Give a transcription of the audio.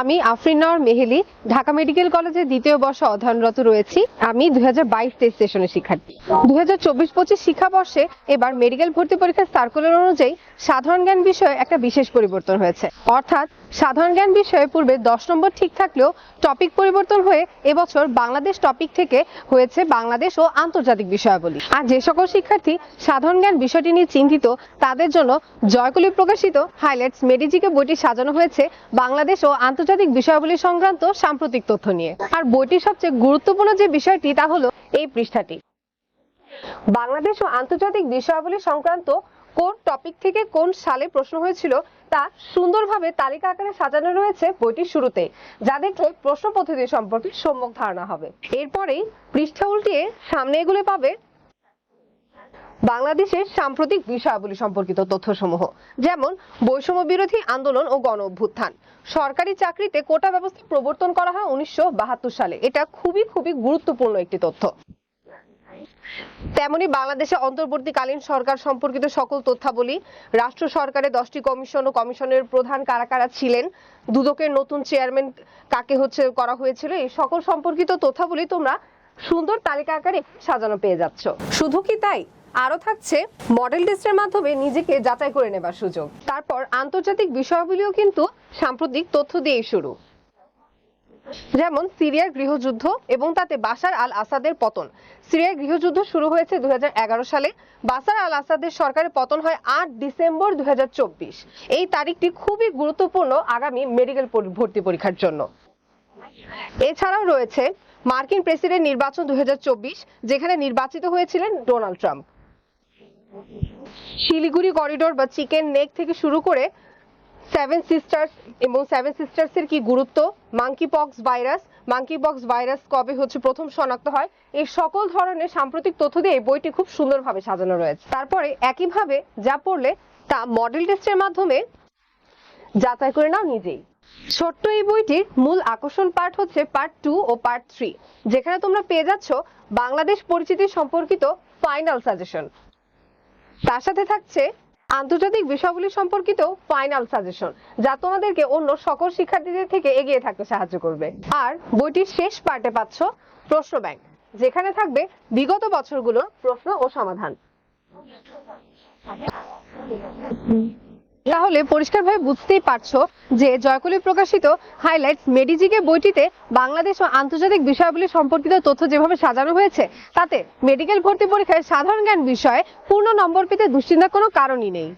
আমি আফরিনার মেহেলি, ঢাকা মেডিকেল কলেজে দ্বিতীয় বর্ষে অধ্যয়নরত রয়েছি। আমি দুই হাজার বাইশ তেইশ সেশনের শিক্ষার্থী। দুই হাজার চব্বিশ পঁচিশ শিক্ষাবর্ষে এবার মেডিকেল ভর্তি পরীক্ষার সার্কুলার অনুযায়ী সাধারণ জ্ঞান বিষয়ে একটা বিশেষ পরিবর্তন হয়েছে। অর্থাৎ সাধারণ জ্ঞান বিষয়ে পূর্বে দশ নম্বর ঠিক থাকলেও টপিক পরিবর্তন হয়ে এবছর বাংলাদেশ টপিক থেকে হয়েছে বাংলাদেশ ও আন্তর্জাতিক বিষয়াবলী। আর যে সকল শিক্ষার্থী সাধারণ জ্ঞান বিষয়টি নিয়ে চিন্তিত, তাদের জন্য জয়কলি প্রকাশিত হাইলাইটস মেডিজিকে বইটি সাজানো হয়েছে বাংলাদেশ ও আন্তর্জাতিক বিষয়াবলী সংক্রান্ত সাম্প্রতিক তথ্য নিয়ে। আর বইটির সবচেয়ে গুরুত্বপূর্ণ যে বিষয়টি, তা হলো এই পৃষ্ঠাটি। বাংলাদেশ ও আন্তর্জাতিক বিষয়াবলী সংক্রান্ত কোন টপিক থেকে কোন সালে প্রশ্ন হয়েছিল, তা সুন্দরভাবে তালিকা আকারে সাজানো রয়েছে বইটির শুরুতে, যা দেখলে প্রশ্ন পদ্ধতি সম্পর্কে সম্যক ধারণা হবে। এরপরেই পৃষ্ঠা উল্টিয়ে সামনে এগুলো পাবে বাংলাদেশের সাম্প্রতিক বিষয়াবলী সম্পর্কিত তথ্যসমূহ, যেমন বৈষম্য বিরোধী আন্দোলন ও গণ অভ্যুত্থান। সরকারি চাকরিতে কোটা ব্যবস্থা প্রবর্তন করা হয় উনিশশো বাহাত্তর সালে। এটা খুবই খুবই গুরুত্বপূর্ণ একটি তথ্য। তেমনি বাংলাদেশে অন্তর্বর্তীকালীন সরকার সম্পর্কিত সকল তথ্যাবলী, রাষ্ট্র সরকারের দশটি কমিশন ও কমিশনের প্রধান কারা কারা ছিলেন, দুদকের নতুন চেয়ারম্যান কাকে হচ্ছে করা হয়েছিল, এই সকল সম্পর্কিত তথ্যাবলী তোমরা সুন্দর তালিকা আকারে সাজানো পেয়ে যাচ্ছ। শুধু কি তাই? আরও থাকছে মডেল টেস্টের মাধ্যমে নিজেকে যাচাই করে নেবার সুযোগ। তারপর আন্তর্জাতিক বিষয়গুলিও কিন্তু সাম্প্রতিক তথ্য দিয়েই শুরু। যেমন, সিরিয়ার গৃহযুদ্ধ এবং তাতে বাশার আল আসাদের পতন। সিরিয়ার গৃহযুদ্ধ শুরু হয়েছে দুই সালে। বাশার আল আসাদের সরকারের পতন হয় আট ডিসেম্বর দুই হাজার চব্বিশ। এই তারিখটি খুবই গুরুত্বপূর্ণ আগামী মেডিকেল ভর্তি পরীক্ষার জন্য। এছাড়াও রয়েছে মার্কিন প্রেসিডেন্ট নির্বাচন দুই হাজার চব্বিশ, যেখানে নির্বাচিত হয়েছিলেন ডোনাল্ড ট্রাম্প। শিলিগুড়ি করিডোর বা চিকেন নেক থেকে শুরু করে সেভেন সিস্টার্স এবং সেভেন সিস্টার্স এর কি গুরুত্ব? Monkeypox virus monkeypox virus কবে হচ্ছে প্রথম শনাক্ত হয়? এই সকল ধরনের সাম্প্রতিক তথ্য দিয়ে এই বইটি খুব সুন্দরভাবে সাজানো রয়েছে। তারপরে একইভাবে যা পড়লে তা মডেল টেস্টের মাধ্যমে যাচাই করে নাও নিজেই। ছোট্ট এই বইটির মূল আকর্ষণ পার্ট হচ্ছে পার্ট টু ও পার্ট থ্রি যেখানে তোমরা পেয়ে যাচ্ছ বাংলাদেশ পরিচিতি সম্পর্কিত ফাইনাল সাজেশন তার সাথে থাকছে আন্তর্জাতিক বিষয়গুলি সম্পর্কিত ফাইনাল সাজেশন যা তোমাদেরকে অন্য সকল শিক্ষার্থীদের থেকে এগিয়ে থাকতে সাহায্য করবে। আর বইটির শেষ পার্টে পাচ্ছ প্রশ্ন ব্যাংক যেখানে থাকবে বিগত বছরগুলোর প্রশ্ন ও সমাধান। তাহলে পরিষ্কারভাবে বুঝতেই পারছ যে জয়কলি প্রকাশিত হাইলাইটস মেডিজিকে বইটিতে বাংলাদেশ ও আন্তর্জাতিক বিষয়াবলী সম্পর্কিত তথ্য যেভাবে সাজানো হয়েছে, তাতে মেডিকেল ভর্তি পরীক্ষায় সাধারণ জ্ঞান বিষয়ে পূর্ণ নম্বর পেতে দুশ্চিন্তার কোনো কারণই নেই।